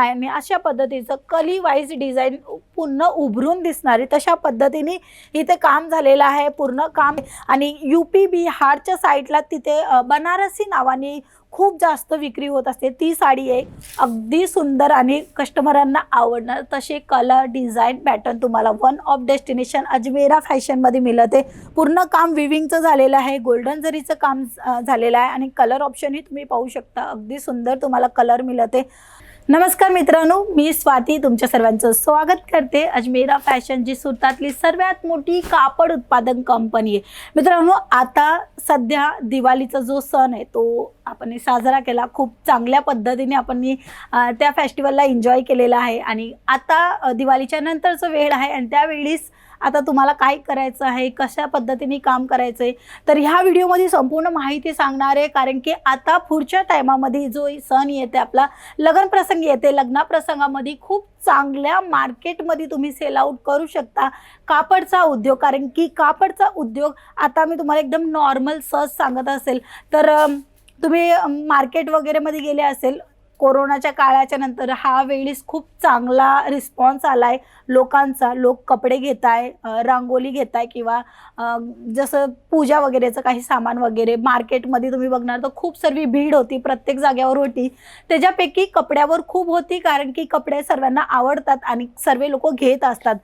आणि अशा पद्धतीचं कली वाईज डिझाईन पूर्ण उभरून दिसणारी तशा पद्धतीने इथे काम झालेलं आहे. पूर्ण काम आणि यू पी बिहारच्या साईडला तिथे बनारसी नावाने खूप जास्त विक्री होत असते. ती साडी आहे अगदी सुंदर आणि कस्टमरांना आवडणार. तसे कलर डिझाईन पॅटर्न तुम्हाला वन ऑफ डेस्टिनेशन अजमेरा फॅशनमध्ये मिळत. आहे पूर्ण काम विविंगचं झालेलं आहे. गोल्डन जरीचं काम झालेलं आहे. आणि कलर ऑप्शनही तुम्ही पाहू शकता. अगदी सुंदर तुम्हाला कलर मिळत. आहे नमस्कार मित्रांनो मी स्वाती तुमच्या सर्वांचं स्वागत करते. अजमेरा फॅशन जी सुरतातली सर्वात मोठी कापड उत्पादन कंपनी आहे. मित्रांनो आता सध्या दिवाळीचा जो सण आहे तो आपण साजरा केला. खूप चांगल्या पद्धतीने आपण त्या फेस्टिवलला एन्जॉय केलेला आहे. आणि आता दिवाळीच्या नंतरचं वेळ आहे आणि त्यावेळीस आता तुम्हाला काय करायचं आहे कशा पद्धतीने काम करायचं आहे तर ह्या व्हिडिओमध्ये संपूर्ण माहिती सांगणार आहे. कारण की आता पुढच्या टायमामध्ये जो सण येते आपला लग्न प्रसंग येते. लग्नाप्रसंगामध्ये खूप चांगल्या मार्केटमध्ये तुम्ही सेल आउट करू शकता. कापडचा उद्योग कारण की कापडचा उद्योग आता मी तुम्हाला एकदम नॉर्मल सहज सांगत असेल. तर तुम्ही मार्केट वगैरेमध्ये गेले असेल कोरोनाच्या काळाच्या नंतर हा वेळीस खूप चांगला रिस्पॉन्स आला आहे लोकांचा लोक कपडे घेत आहे रांगोली घेत आहे किंवा जसं पूजा वगैरेचं काही सामान वगैरे मार्केटमध्ये तुम्ही बघणार तर खूप सर्व भीड होती प्रत्येक जागेवर होती. त्याच्यापैकी कपड्यावर खूप होती कारण की कपडे सर्वांना आवडतात आणि सर्व लोक घेत असतात.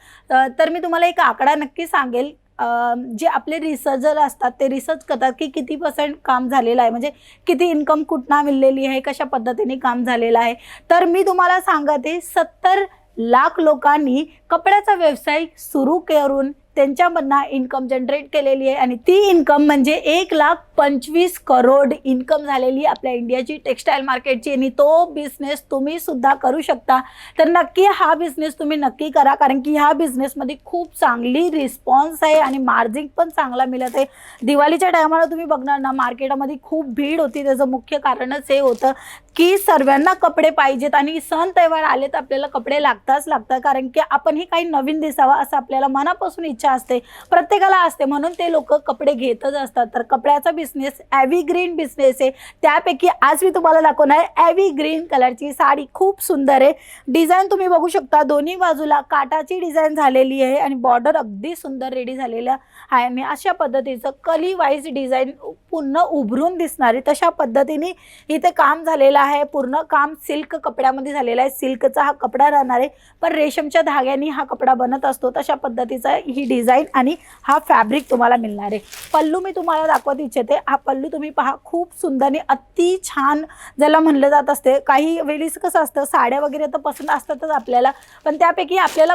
तर मी तुम्हाला एक आकडा नक्की सांगेल. जे आपले रिसर्चर असतात ते रिसर्च करतात की किती पर्सेंट काम झालेलं आहे. म्हणजे किती इन्कम कुठनं मिळलेली आहे कशा पद्धतीने काम झालेलं आहे. तर मी तुम्हाला सांगते सत्तर लाख लोकांनी कपड्याचा व्यवसाय सुरू करून त्यांच्यामधनं इन्कम जनरेट केलेली आहे. आणि ती इन्कम म्हणजे एक लाख पंचवीस करोड इन्कम झालेली आपल्या इंडियाची टेक्स्टाईल मार्केटची आणि तो बिझनेस तुम्ही सुद्धा करू शकता. तर नक्की हा बिझनेस तुम्ही नक्की करा. कारण की ह्या बिझनेसमध्ये खूप चांगली रिस्पॉन्स आहे आणि मार्जिन पण चांगला मिळत आहे. दिवाळीच्या टायमाला तुम्ही बघणार ना मार्केटामध्ये खूप भीड होती. त्याचं मुख्य कारणच हे होतं. की सर्वांना कपडे पाहिजेत आणि सण तेव्हार आले तर आपल्याला कपडे लागताच लागतात. कारण की आपणही काही नवीन दिसावं असं आपल्याला मनापासून इच्छा असते. प्रत्येकाला असते. म्हणून ते लोक कपडे घेतच असतात. तर कपड्याचा बिझनेस ॲव्ही ग्रीन बिझनेस आहे. त्यापैकी आज मी तुम्हाला दाखवणार आहे ॲव्ही ग्रीन कलरची साडी. खूप सुंदर आहे. डिझाईन तुम्ही बघू शकता. दोन्ही बाजूला काटाची डिझाईन झालेली आहे आणि बॉर्डर अगदी सुंदर रेडी झालेलं आहे. आणि अशा पद्धतीचं कली वाईज डिझाईन पूर्ण उभरून दिसणारी तशा पद्धतीने इथे काम झालेलं आहे. पूर्ण काम सिल्क कपड्यामध्ये झालेलं आहे. सिल्कचा हा कपडा राहणार आहे. पण रेशमच्या धाग्याने हा कपडा बनत असतो. तशा पद्धतीचा ही डिझाईन आणि हा फॅब्रिक तुम्हाला मिळणार आहे. पल्लू मी तुम्हाला दाखवत इच्छिते. हा पल्लू तुम्ही पहा. खूप सुंदर आणि अति छान ज्याला म्हणलं जात असते. काही वेळीस कसं असतं साड्या वगैरे तर पसंत असतातच आपल्याला. पण त्यापैकी आपल्याला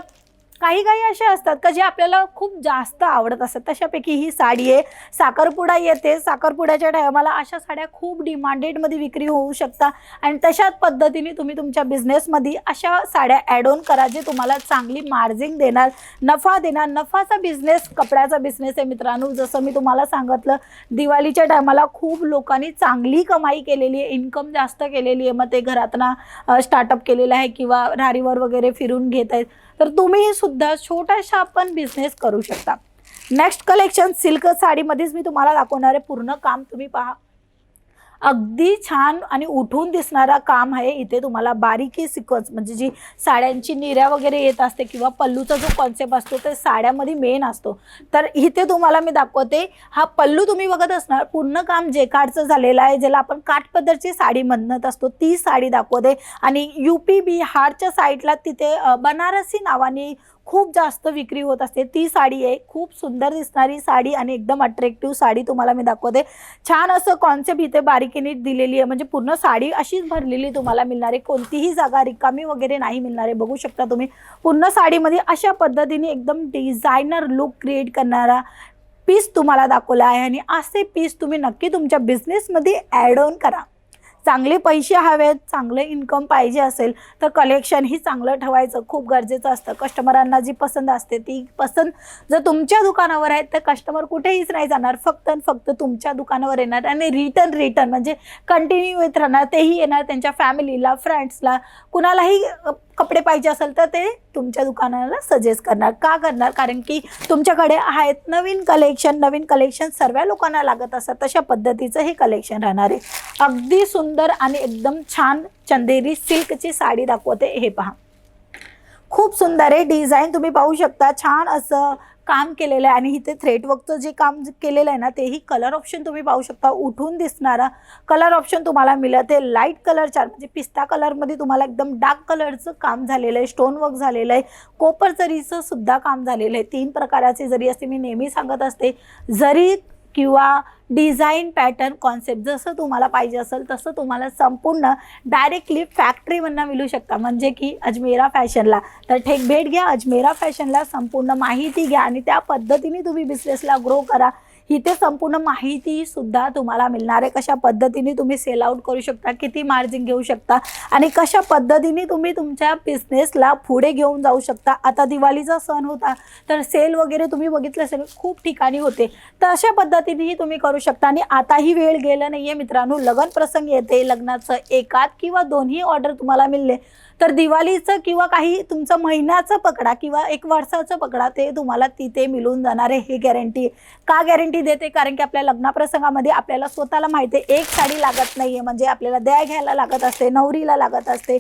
काही काही असे असतात का जे आपल्याला खूप जास्त आवडत असतात. तशापैकी ही साडी आहे. साखरपुडा येते. साखरपुड्याच्या टायमाला अशा साड्या खूप डिमांडेडमध्ये विक्री होऊ शकता. आणि तशाच पद्धतीने तुम्ही तुमच्या बिझनेसमध्ये अशा साड्या ॲड ऑन करा जे तुम्हाला चांगली मार्जिन देणार नफा देणार. नफाचा बिझनेस कपड्याचा बिझनेस आहे मित्रांनो. जसं मी तुम्हाला सांगितलं दिवाळीच्या टायमाला खूप लोकांनी चांगली कमाई केलेली आहे. इन्कम जास्त केलेली आहे. मग ते घरातनं स्टार्टअप केलेलं आहे किंवा रारीवर वगैरे फिरून घेत आहेत तर तुम्ही सुद्धा छोट्याशा पण बिझनेस करू शकता. नेक्स्ट कलेक्शन सिल्क साडीमध्येच मी तुम्हाला दाखवणार आहे. पूर्ण काम तुम्ही पहा. अगदी छान आणि उठून दिसणारा काम आहे. इथे तुम्हाला बारीकी सिक्वन्स म्हणजे जी साड्यांची निऱ्या वगैरे येत असते किंवा पल्लूचा जो कॉन्सेप्ट असतो ते साड्यामध्ये मेन असतो. तर इथे तुम्हाला मी दाखवते हा पल्लू तुम्ही बघत असणार पूर्ण काम जेकाडचं झालेलं आहे ज्याला आपण काठपदरची साडी म्हणत असतो ती साडी दाखवते. आणि यू पी बिहारच्या साईडला तिथे बनारसी नावाने खूप जास्त विक्री होत असते. ती साडी आहे खूप सुंदर दिसणारी साडी आणि एकदम अट्रॅक्टिव्ह साडी तुम्हाला मी दाखवते. छान असं कॉन्सेप्ट इथे बारीकीने दिलेली आहे. म्हणजे पूर्ण साडी अशीच भरलेली तुम्हाला मिळणार आहे. कोणतीही जागा रिकामी वगैरे नाही मिळणार आहे. बघू शकता तुम्ही. पूर्ण साडीमध्ये अशा पद्धतीने एकदम डिझायनर लुक क्रिएट करणारा पीस तुम्हाला दाखवला आहे. आणि असे पीस तुम्ही नक्की तुमच्या बिझनेसमध्ये ॲड ऑन करा. चांगले पैसे हवेत चांगलं इन्कम पाहिजे असेल तर कलेक्शन ही चांगलं ठेवायचं खूप गरजेचं असतं. कस्टमरांना जी पसंत असते ती पसंत जर तुमच्या दुकानावर आहे तर कस्टमर कुठेहीच नाही जाणार. फक्त आणि फक्त तुमच्या दुकानावर येणार आणि रिटर्न रिटर्न म्हणजे कंटिन्यू येत राहणार. तेही येणार त्यांच्या फॅमिलीला फ्रेंड्सला कुणालाही कपडे पाहिजे असेल तर ते तुमच्या दुकानाला सजेस्ट करणार. का करणार? कारण की तुमच्याकडे आहेत नवीन कलेक्शन नवीन कलेक्शन सर्व लोकांना लागत असतात. तशा पद्धतीचं हे कलेक्शन राहणार आहे. अगदी सुंदर आणि एकदम छान चंदेरी सिल्कची साडी दाखवते. हे पहा. खूप सुंदर आहे. डिझाईन तुम्ही पाहू शकता. छान असं काम केलेलं आहे आणि इथे थ्रेट वर्कचं जे काम केलेलं आहे ना तेही कलर ऑप्शन तुम्ही पाहू शकता. उठून दिसणारा कलर ऑप्शन तुम्हाला मिळत आहे लाइट कलरच्या म्हणजे पिस्ता कलरमध्ये तुम्हाला एकदम डार्क कलरचं काम झालेलं आहे स्टोन वर्क झालेलं आहे. कोपर जरीचं सुद्धा काम झालेलं आहे. तीन प्रकाराचे जरी असते मी नेहमी सांगत असते जरी किंवा डिझाईन पॅटर्न कॉन्सेप्ट जसं तुम्हाला पाहिजे असेल तसं तुम्हाला संपूर्ण डायरेक्टली फॅक्टरीमधनं मिळू शकता. म्हणजे की अजमेरा फॅशनला. तर ठेक भेट घ्या अजमेरा फॅशनला संपूर्ण माहिती घ्या आणि त्या पद्धतीने तुम्ही बिझनेसला ग्रो करा. इथे संपूर्ण माहिती सुद्धा तुम्हाला मिळणार आहे. कशा पद्धतीने तुम्ही सेल आउट करू शकता किती मार्जिन घेऊ शकता आणि कशा पद्धतीने तुम्ही तुमच्या बिझनेसला पुढे घेऊन जाऊ शकता. आता दिवाळीचा सण होता तर सेल वगैरे तुम्ही बघितलं असेल खूप ठिकाणी होते. तर अशा पद्धतीनेही तुम्ही करू शकता आणि आताही वेळ गेला नाही आहे मित्रांनो. लग्न प्रसंग येते लग्नाचं एकात किंवा दोन्ही ऑर्डर तुम्हाला मिळले. तर दिवाळीचं किंवा काही तुमचं महिन्याचं पकडा किंवा एक वर्षाचं पकडा ते तुम्हाला तिथे मिळून जाणार आहे हे गॅरंटी का गॅरंटी देते कारण की आपल्या लग्नाप्रसंगामध्ये आपल्याला स्वतःला माहिती आहे एक साडी लागत नाही आहे म्हणजे आपल्याला द्या घ्यायला लागत असते नवरीला लागत असते.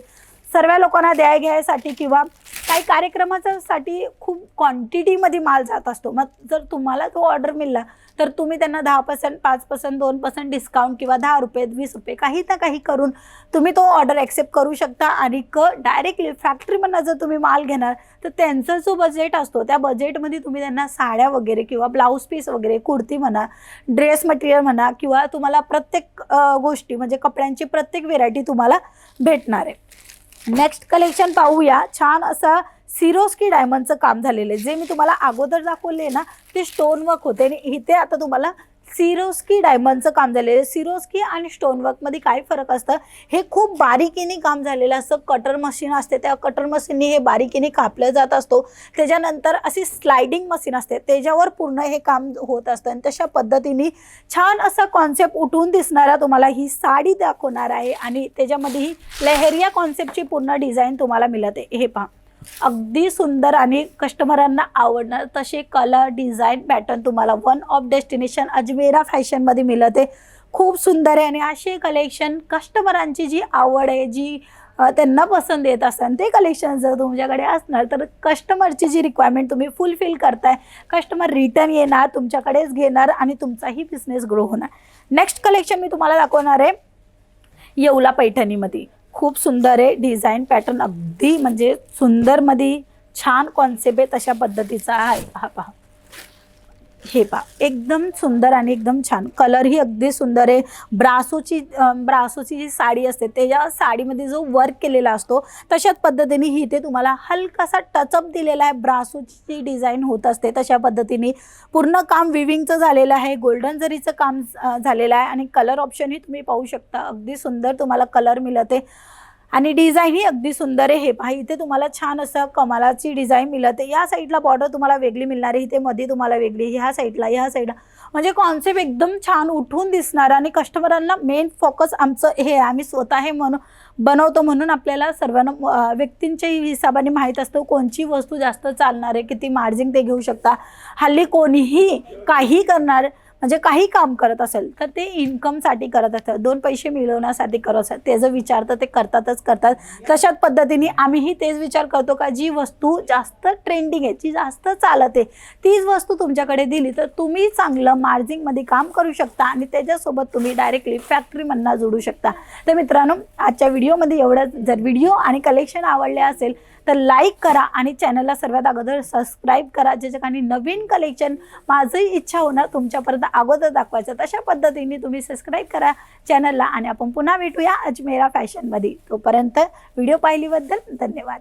सर्व लोकांना द्या घ्यायसाठी किंवा काही कार्यक्रमाच्यासाठी खूप क्वांटिटीमध्ये माल जात असतो. मग जर तुम्हाला तो ऑर्डर मिळाला तर तुम्ही त्यांना दहा पर्सेंट पाच पर्सेंट दोन पर्सेंट डिस्काउंट किंवा दहा रुपये वीस रुपये काही ना काही करून तुम्ही तो ऑर्डर ॲक्सेप्ट करू शकता. आणि क डायरेक्टली फॅक्टरीमधनं जर तुम्ही माल घेणार तर त्यांचा जो बजेट असतो त्या बजेटमध्ये तुम्ही त्यांना साड्या वगैरे किंवा ब्लाऊज पीस वगैरे कुर्ती म्हणा ड्रेस मटेरियल म्हणा किंवा तुम्हाला प्रत्येक गोष्टी म्हणजे कपड्यांची प्रत्येक व्हेरायटी तुम्हाला भेटणार आहे. नेक्स्ट कलेक्शन पाहूया. छान असं सिरोस्की डायमंडचं काम झालेलं आहे. जे मी तुम्हाला अगोदर दाखवले ना ते स्टोन वर्क होते. आणि इथे आता तुम्हाला सिरोस्की डायमंडचं काम झालेलं आहे. सिरोस्की आणि स्टोनवर्कमध्ये काय फरक असतं? हे खूप बारीकीने काम झालेलं असतं. कटर मशीन असते त्या कटर मशीनने हे बारीकीने कापलं जात असतो. त्याच्यानंतर अशी स्लायडिंग मशीन असते. त्याच्यावर पूर्ण हे काम होत असतं आणि तशा पद्धतीने छान असा कॉन्सेप्ट उठून दिसणारा तुम्हाला ही साडी दाखवणार आहे आणि त्याच्यामध्ये ही लेहरिया कॉन्सेप्टची पूर्ण डिझाईन तुम्हाला मिळत. आहे हे पहा. अगदी सुंदर आणि कस्टमरांना आवडणार तसे कलर डिझाईन पॅटर्न तुम्हाला वन ऑफ डेस्टिनेशन अजमेरा फॅशनमध्ये मिळत आहे. खूप सुंदर आहे आणि असे कलेक्शन कस्टमरांची जी आवड आहे जी त्यांना पसंत येत असतात ते कलेक्शन जर तुमच्याकडे असणार तर कस्टमरची जी रिक्वायरमेंट तुम्ही फुलफिल करताय कस्टमर रिटर्न येणार तुमच्याकडेच घेणार आणि तुमचाही बिझनेस ग्रो होणार. नेक्स्ट कलेक्शन मी तुम्हाला दाखवणार आहे येवला पैठणीमध्ये. खूप सुंदर आहे. डिझाईन पॅटर्न अगदी म्हणजे सुंदरमध्ये छान कॉन्सेप्ट आहे तशा पद्धतीचा आहे. हा पहा. हे पा एकदम सुंदर आणि एकदम छान. कलरही अगदी सुंदर आहे. ब्रासोची ब्रासोची जी साडी असते त्याच्या साडीमध्ये जो वर्क केलेला असतो तशाच पद्धतीने ही इथे तुम्हाला हलकासा टचअप दिलेला आहे. ब्रासोची डिझाईन होत असते तशा पद्धतीने. पूर्ण काम विविंगचं झालेलं आहे गोल्डन जरीचं काम झालेलं आहे आणि कलर ऑप्शनही तुम्ही पाहू शकता. अगदी सुंदर तुम्हाला कलर मिळते. आणि डिझाईन ही अगदी सुंदर आहे. हे पहा इथे तुम्हाला छान असं कमालाची डिझाईन मिळते या साईडला बॉर्डर तुम्हाला वेगळी मिळणार आहे. इथे मध्ये तुम्हाला वेगळी ह्या साईडला ह्या साईडला म्हणजे कॉन्सेप्ट एकदम छान उठून दिसणार आणि कस्टमरांना मेन फोकस आमचं हे आम्ही स्वतः हे म्हणून बनवतो म्हणून आपल्याला सर्वांना व्यक्तींच्याही व्यक्तींच्या हिसाबाने माहीत असतं कोणची वस्तू जास्त चालणार आहे किती मार्जिन ते घेऊ शकता. हल्ली कोणीही काही करणार म्हणजे काही काम करत असेल तर ते इन्कमसाठी करत असतात. दोन पैसे मिळवण्यासाठी करत असतात. त्याचं विचार तर ते करतातच करतात. तशाच पद्धतीने आम्हीही तेच विचार करतो का जी वस्तू जास्त ट्रेंडिंग आहे जी जास्त चालत आहे तीच वस्तू तुमच्याकडे दिली तर तुम्ही चांगलं मार्जिंगमध्ये काम करू शकता आणि त्याच्यासोबत तुम्ही डायरेक्टली फॅक्टरीमधना जोडू शकता. तर मित्रांनो आजच्या व्हिडिओमध्ये एवढंच. जर व्हिडिओ आणि कलेक्शन आवडले असेल तर लाईक करा आणि चॅनलला सर्वात अगोदर सबस्क्राईब करा. ज्याच्याकडे नवीन कलेक्शन माझंही इच्छा होणार तुमच्यापर्यंत अगोदर दाखवायचं तशा पद्धतीने तुम्ही सबस्क्राईब करा चॅनलला आणि आपण पुन्हा भेटूया अजमेरा फॅशनमध्ये तोपर्यंत व्हिडिओ पाहिलीबद्दल धन्यवाद.